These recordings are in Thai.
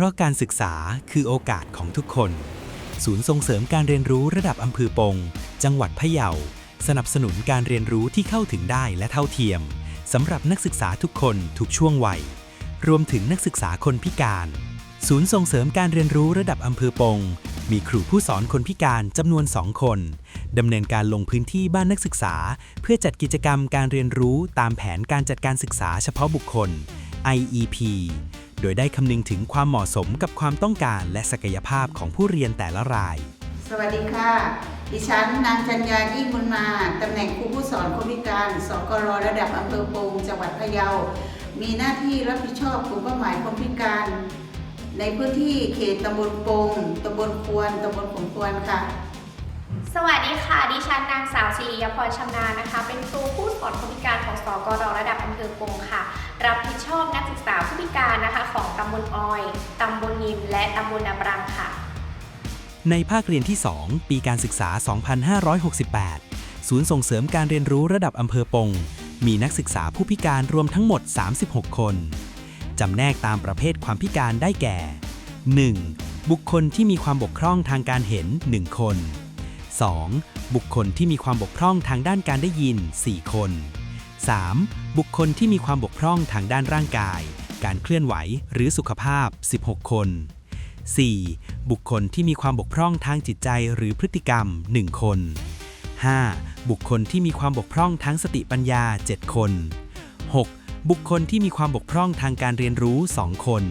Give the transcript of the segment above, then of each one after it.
ราะการศึกษาคือโอกาสของทุกคน ศูนย์ส่งเสริมการเรียนรู้ระดับอำเภอปง จังหวัดพะเยา สนับสนุนการเรียนรู้ที่เข้าถึงได้และเท่าเทียมสำหรับนักศึกษาทุกคนทุกช่วงวัย รวมถึงนักศึกษาคนพิการ ศูนย์ส่งเสริมการเรียนรู้ระดับอำเภอปง มีครูผู้สอนคนพิการจำนวน2คนดำเนินการลงพื้นที่บ้านนักศึกษา เพื่อจัดกิจกรรมการเรียนรู้ตามแผนการจัดการศึกษาเฉพาะบุคคล IEP โดยได้คำนึงถึงความเหมาะสมกับความต้องการและศักยภาพของผู้เรียนแต่ละราย สวัสดีค่ะ ดิฉันนางจัญญายิ่งบุญมา ตำแหน่งครูผู้สอนคนพิการ สกรระดับอำเภอปงจังหวัดพะเยา มีหน้าที่รับผิดชอบกลุ่มเป้าหมายคนพิการ ในพื้นที่เขตตำบลปงตำบลควรตำบลขมควรค่ะ สวัสดีค่ะ ดิฉันนางสาวศิริยพรชำนาญนะคะ เป็นครูผู้สอนคนพิการของสกรระดับอำเภอปงค่ะ รับผิดชอบนักศึกษาผู้พิการนะคะ ของตำบลออย ตำบลนิม และตำบลนาบรังค่ะ ในภาคเรียนที่ 2 ปีการศึกษา 2568 ศูนย์ส่งเสริมการเรียนรู้ระดับอำเภอปง มีนักศึกษาผู้พิการรวมทั้งหมด 36 คน จำแนกตามประเภทความพิการได้แก่ 1. บุคคลที่มีความบกพร่องทางการเห็น 1 คน 2. บุคคลที่มีความบกพร่องทางด้านการได้ยิน 4 คน 3. บุคคลที่มีความบกพร่องทางด้านร่างกาย การเคลื่อนไหวหรือสุขภาพ 16 คน 4. บุคคลที่มีความบกพร่องทางจิตใจหรือพฤติกรรม 1 คน 5. บุคคลที่มีความบกพร่องทางสติปัญญา 7 คน 6. บุคคลที่มีความบกพร่องทางการเรียนรู้ 2 คน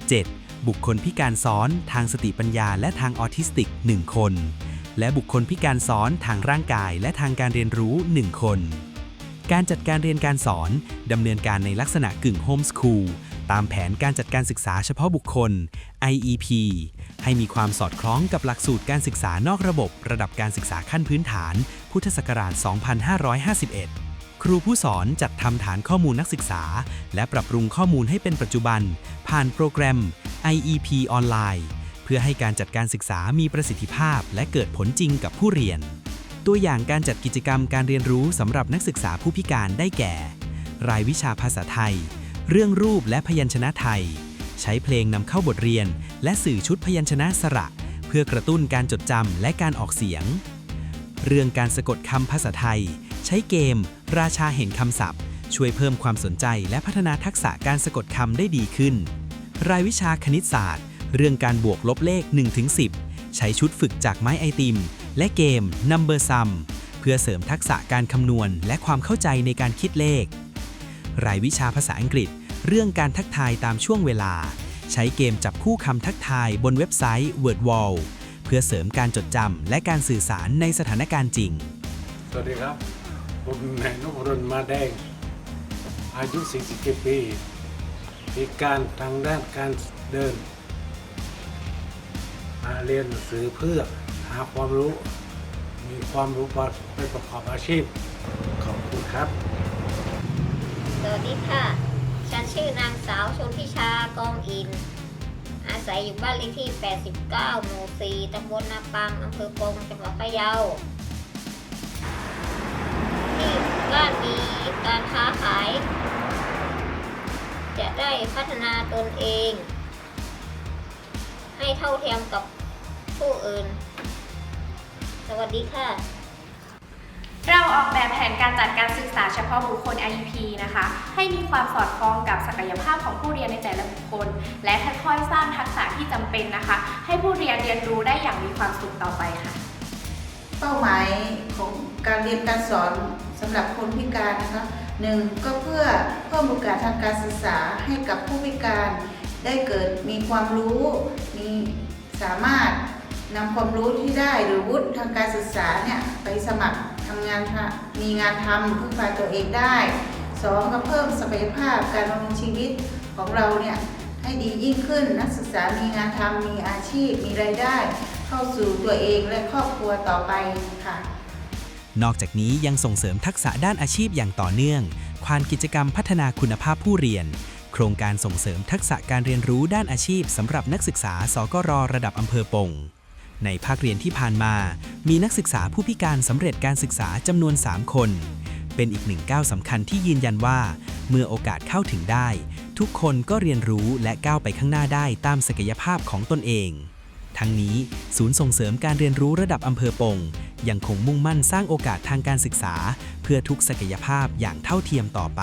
7. บุคคลพิการซ้อนทางสติปัญญาและทางออทิสติก 1 คน และบุคคลพิการซ้อนทางร่างกายและทางการเรียนรู้ 1 คน การจัดการเรียนการสอนดำเนินการในลักษณะกึ่งโฮมสคูลตามแผนการจัดการศึกษาเฉพาะบุคคล IEP ให้มีความสอดคล้องกับหลักสูตรการศึกษานอกระบบ ระดับการศึกษาขั้นพื้นฐาน พุทธศักราช 2551 ครูผู้สอนจัดทำฐานข้อมูลนักศึกษา และปรับปรุงข้อมูลให้เป็นปัจจุบัน ผ่านโปรแกรม IEP ออนไลน์ เพื่อให้การจัดการศึกษามีประสิทธิภาพและเกิดผลจริงกับผู้เรียน ตัวอย่างการจัดกิจกรรมการเรียนรู้สำหรับนักศึกษาผู้พิการได้แก่ รายวิชาภาษาไทย เรื่องรูปและพยัญชนะไทย ใช้เพลงนำเข้าบทเรียน และสื่อชุดพยัญชนะสระ เพื่อกระตุ้นการจดจำและการออกเสียง เรื่องการสะกดคำภาษาไทย ใช้เกม ราชาเห็นคำศัพท์ ช่วยเพิ่มความสนใจและพัฒนาทักษะการสะกดคำได้ดีขึ้น รายวิชาคณิตศาสตร์ เรื่องการบวกลบเลข 1-10 ใช้ชุดฝึกจากไม้ไอติม และเกม Number Sum เพื่อเสริมทักษะการคำนวณและความเข้าใจในการคิดเลข รายวิชาภาษาอังกฤษ เรื่องการทักทายตามช่วงเวลา ใช้เกมจับคู่คำทักทายบนเว็บไซต์ WordWall เพื่อเสริมการจดจำและการสื่อสารในสถานการณ์จริง สวัสดีครับ ผมนายนพดลมาแดง อายุ 47 ปีมีการทางด้านการเดิน มาเรียนหนังสือเพื่อ หาความรู้ มีความรู้ไปประกอบอาชีพ ขอบคุณครับ สวัสดีค่ะ ฉันชื่อนางสาวชนทิชากองอิน อาศัยอยู่บ้านเลขที่ 89 หมู่ 4 ตำบลนาปัง อำเภอปงจังหวัดพะเยาที่บ้านมีการค้าขาย จะได้พัฒนาตนเอง ให้เท่าเทียมกับผู้อื่น สวัสดีค่ะ เราออกแบบแผนการจัดการศึกษาเฉพาะบุคคล IEP นะคะ ให้มีความสอดคล้องกับศักยภาพของผู้เรียนในแต่ละบุคคล และค่อยๆสร้างทักษะที่จำเป็นนะคะ ให้ผู้เรียนเรียนรู้ได้อย่างมีความสุขต่อไปค่ะ เป้าหมายของการเรียนการสอนสำหรับคนพิการนะคะหนึ่งก็เพื่อเพิ่มโอกาสทางการศึกษาให้กับผู้พิการ ได้เกิดมีความรู้ มีสามารถ นำความรู้ที่ได้หรือวุฒิทางการศึกษาเนี่ยไปสมัครทำงานมีงานทำพึ่งพาตัวเองได้สองก็เพิ่มศักยภาพการดำรงชีวิตของเราเนี่ยให้ดียิ่งขึ้นนักศึกษามีงานทำมีอาชีพ มีรายได้ เข้าสู่ตัวเองและครอบครัวต่อไปค่ะ นอกจากนี้ยังส่งเสริมทักษะด้านอาชีพอย่างต่อเนื่องผ่านกิจกรรมพัฒนาคุณภาพผู้เรียน โครงการส่งเสริมทักษะการเรียนรู้ด้านอาชีพสำหรับนักศึกษาสกรระดับอำเภอปง ในภาคเรียนที่ผ่านมา มีนักศึกษาผู้พิการสำเร็จการศึกษาจำนวน 3 คน เป็นอีกหนึ่งก้าวสำคัญที่ยืนยันว่า เมื่อโอกาสเข้าถึงได้ ทุกคนก็เรียนรู้และก้าวไปข้างหน้าได้ตามศักยภาพของตนเอง ทั้งนี้ ศูนย์ส่งเสริมการเรียนรู้ระดับอำเภอปงยังคงมุ่งมั่นสร้างโอกาสทางการศึกษา เพื่อทุกศักยภาพอย่างเท่าเทียมต่อไป